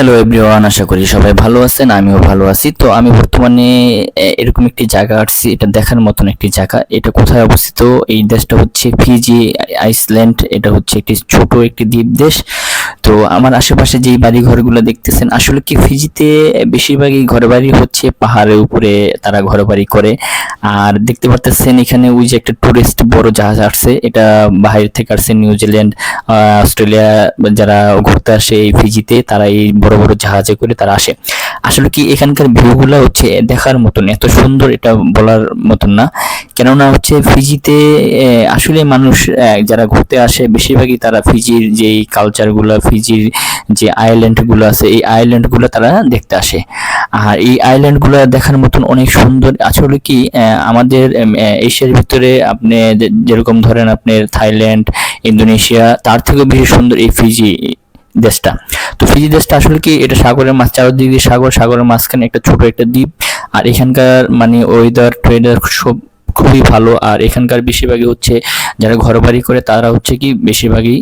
Hello everyone, আশা করি সবাই ভালো আছেন, আমিও ভালো আছি। তো আমি বর্তমানে এরকম একটি জায়গা আসছি এটা দেখার মতন একটি জায়গা। এটা কোথায় অবস্থিত? এই দেশটা হচ্ছে ফিজি আইসল্যান্ড, এটা হচ্ছে একটি ছোট একটি দ্বীপ দেশ। তো আমার আশেপাশে যেই বাড়ি ঘরগুলো দেখতেছেন, আসলে কি ফিজিতে বেশিরভাগই ঘর বাড়ি হচ্ছে, পাহাড়ের উপরে তারা ঘর বাড়ি করে। আর দেখতে পারতেছেন এখানে ওই যে একটা টুরিস্ট বড় জাহাজ আসছে, এটা বাইরে থেকে আসছে নিউজিল্যান্ড অস্ট্রেলিয়া, যারা ঘুরতে আসে এই ফিজিতে তারা এই বড় বড় জাহাজে করে তারা আসে। আসলে কি এখানকার ভিউগুলো হচ্ছে দেখার মতন, এত সুন্দর এটা বলার মতন না। কেননা হচ্ছে ফিজিতে আসলে মানুষ যারা ঘুরতে আসে, বেশিরভাগই তারা ফিজির যেই কালচারগুলো ফিজির যে আইল্যান্ডগুলো আছে, এই আইল্যান্ডগুলো তারা দেখতে আসে। আর এই আইল্যান্ডগুলো দেখার মতন অনেক সুন্দর আসলে কি আমাদের এশিয়ার ভিতরে আপনি যেরকম ধরেন আপনার থাইল্যান্ড, ইন্দোনেশিয়া, তার থেকেও বেশি সুন্দর এই ফিজি দেশটা। তো ফিজি দেশটা আসলে কি, এটা সাগরের মাছ চারদিকে সাগর, সাগরের মাঝখানে একটা ছোট একটা দ্বীপ, আর এখানকার মানে ওয়েদার টুয়েদার সব খুবই ভালো। আর এখানকার বেশিরভাগই হচ্ছে যারা ঘর বাড়ি করে, তারা হচ্ছে কি বেশিরভাগই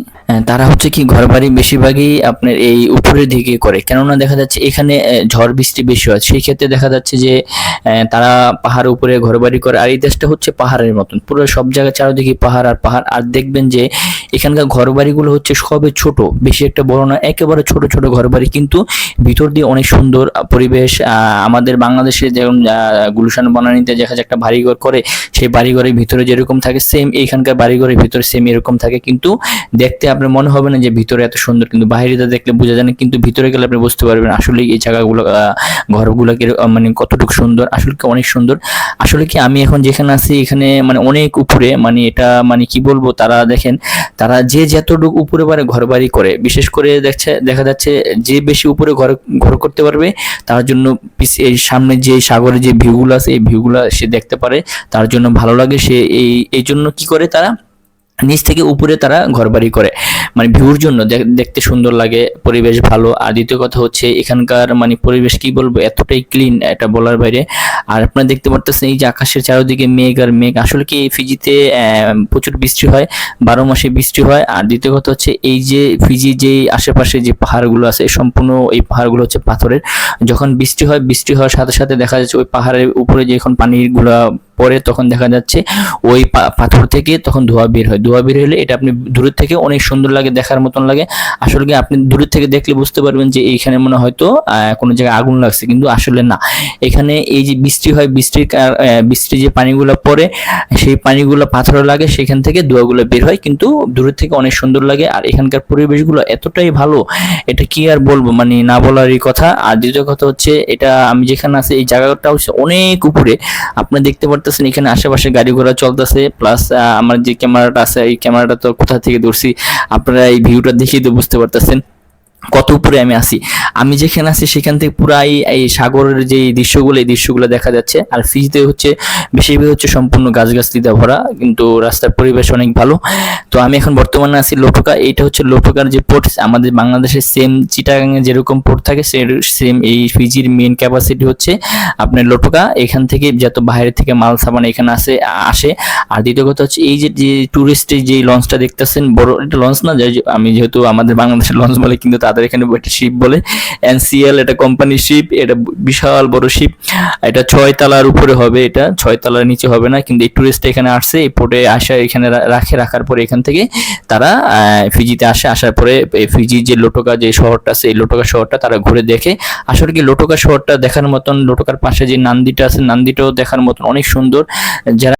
তারা হচ্ছে কি ঘর বাড়ি বেশিরভাগই আপনার এই উপরের দিকে করে। কেননা দেখা যাচ্ছে এখানে ঝড় বৃষ্টি বেশি হয়। সেই ক্ষেত্রে দেখা যাচ্ছে যে তারা পাহাড়ের উপরে ঘর বাড়ি করে, আর এই দেশটা হচ্ছে পাহাড়ের মতন। পুরো সব জায়গায় চারিদিকে পাহাড় আর পাহাড়। আর দেখবেন যে, এখানকার ঘর বাড়িগুলো হচ্ছে সবে ছোট, বেশি একটা বড় না একেবারে ছোট ছোট ঘর বাড়ি কিন্তু ভিতর দিয়ে অনেক সুন্দর পরিবেশ আমাদের বাংলাদেশে যেমন গুলশান বনানীতে দেখা যায় একটা বাড়িঘর করে সেই বাড়িঘরের ভিতরে যেরকম থাকে সেম এইখানকার বাড়িঘরের ভিতরে সেম এরকম থাকে। কিন্তু দেখতে আপনার মনে হবে না যে ভিতরে এত সুন্দর, কিন্তু বাইরেটা দেখলে বোঝা যায় না, কিন্তু ভিতরে গেলে আপনি বুঝতে পারবেন আসলে এই জায়গাগুলো ঘরগুলো মানে কতটুকু সুন্দর, আসলে কি অনেক সুন্দর। আসলে কি আমি এখন যেখানে আছি, এখানে মানে অনেক উপরে মানে এটা মানে কি বলব, তারা দেখেন, তারা যে যতটুকু উপরে পারে ঘর বাড়ি করে। বিশেষ করে দেখছে, দেখা যাচ্ছে যে বেশি উপরে ঘর ঘর করতে পারবে, তার জন্য সামনে যে সাগরের যে ভিউগুলো আছে, এই ভিউগুলো সে দেখতে পারে, তার জন্য ভালো লাগে, সে এই এই জন্য কি করে তারা? নিচ থেকে উপরে তারা ঘরবাড়ি করে। মানে ভিউর জন্য দেখ- দেখতে সুন্দর লাগে, পরিবেশ ভালো। আর দ্বিতীয় কথা হচ্ছে, এখানকার মানে পরিবেশ কি বলব, এতটাই ক্লিন এটা বলার বাইরে। আর আপনারা দেখতে পারতেছেন এই যে আকাশের চারিদিকে মেঘ আর মেঘ। আসলে কি এই ফিজিতে প্রচুর বৃষ্টি হয়, বারো মাসে বৃষ্টি হয়। আর দ্বিতীয় কথা হচ্ছে, এই যে ফিজি যে আশেপাশে যে পাহাড়গুলো আছে, সম্পূর্ণ এই পাহাড়গুলো হচ্ছে পাথরের। যখন বৃষ্টি হয়, বৃষ্টি হওয়ার সাথে সাথে দেখা যাচ্ছে ওই পাহাড়ের উপরে যে এখন পানিগুলা পরে তখন দেখা যাচ্ছে ওই পাথর থেকে তখন ধোঁয়া বের হয়। ধোঁয়া বের হলে এটা আপনি দূরের থেকে অনেক সুন্দর লাগে, দেখার মতন লাগে। আসলে কি আপনি দূরের থেকে দেখলে বুঝতে পারবেন যে এইখানে মনে হয়তো কোনো জায়গায় আগুন লাগছে, কিন্তু আসলে না। এখানে এই যে বৃষ্টি হয়, বৃষ্টির বৃষ্টি যে পানিগুলো পড়ে, সেই পানিগুলো পাথরে লাগে, সেখান থেকে ধোঁয়াগুলো বের হয়, কিন্তু দূরের থেকে অনেক সুন্দর লাগে। আর এখানকার পরিবেশগুলো এতটাই ভালো, এটা কি আর বলব? মানে না বলারই কথা। আর দ্বিতীয় কথা হচ্ছে, এটা আমি যেখানে আছি, এই জায়গাটা হচ্ছে অনেক উপরে। আপনি দেখতে পারতেছেন এখানে আশেপাশে গাড়ি ঘোড়া চলতেছে প্লাস আমার যে ক্যামেরাটা আছে, এই ক্যামেরাটা তো কোথা থেকে ধরছি, আপনারা এই ভিউটা দেখেই তো বুঝতে পারতেছেন। কত উপরে আমি আছি। আমি যেখানে আছি সেখান থেকে পুরাই এই সাগরের যে দৃশ্যগুলো, এই দৃশ্যগুলো দেখা যাচ্ছে। আর ফিজিতে হচ্ছে, বেশিরভাগ হচ্ছে সম্পূর্ণ গাছগাছলিতে ভরা, কিন্তু রাস্তার পরিবেশ অনেক ভালো। তো আমি এখন বর্তমানে আছি লোটকা এইটা হচ্ছে লোটকার যে পোর্ট আমাদের বাংলাদেশের সেম চিটাগাঙে যেরকম পোর্ট থাকে সেম এই ফিজির মেন ক্যাপাসিটি হচ্ছে আপনার লোটকা এখান থেকে যত বাইরে থেকে মাল, সামান এখানে আসে আসে। আর দ্বিতীয় কথা হচ্ছে, এই যে টুরিস্টের যে লঞ্চটা দেখতেছেন, বড় এটা লঞ্চ না আমি যেহেতু আমাদের বাংলাদেশের লঞ্চ বলে কিন্তু তাদের এখানে একটা শিপ বলে। এনসিএল এটা কোম্পানি শিপ এটা বিশাল বড় শিপ এটা ছয় তলার উপরে হবে এটা, ছয় তলার নিচে হবে না, কিন্তু এই টুরিস্ট এখানে আসছে, এই পোর্টে আসা, এখানে রাখে, রাখার পরে এখান থেকে তারা ফিজিতে আসে, আসার পরে ফিজির যে লোটোকা যে শহরটা আছে, এই লোটোকা শহরটা তারা ঘুরে দেখে। আসলে কি লোটোকা শহরটা দেখার মতন লোটোকার পাশে যে নান্দিটা আছে, নান্দিটাও দেখার মতন অনেক সুন্দর। যারা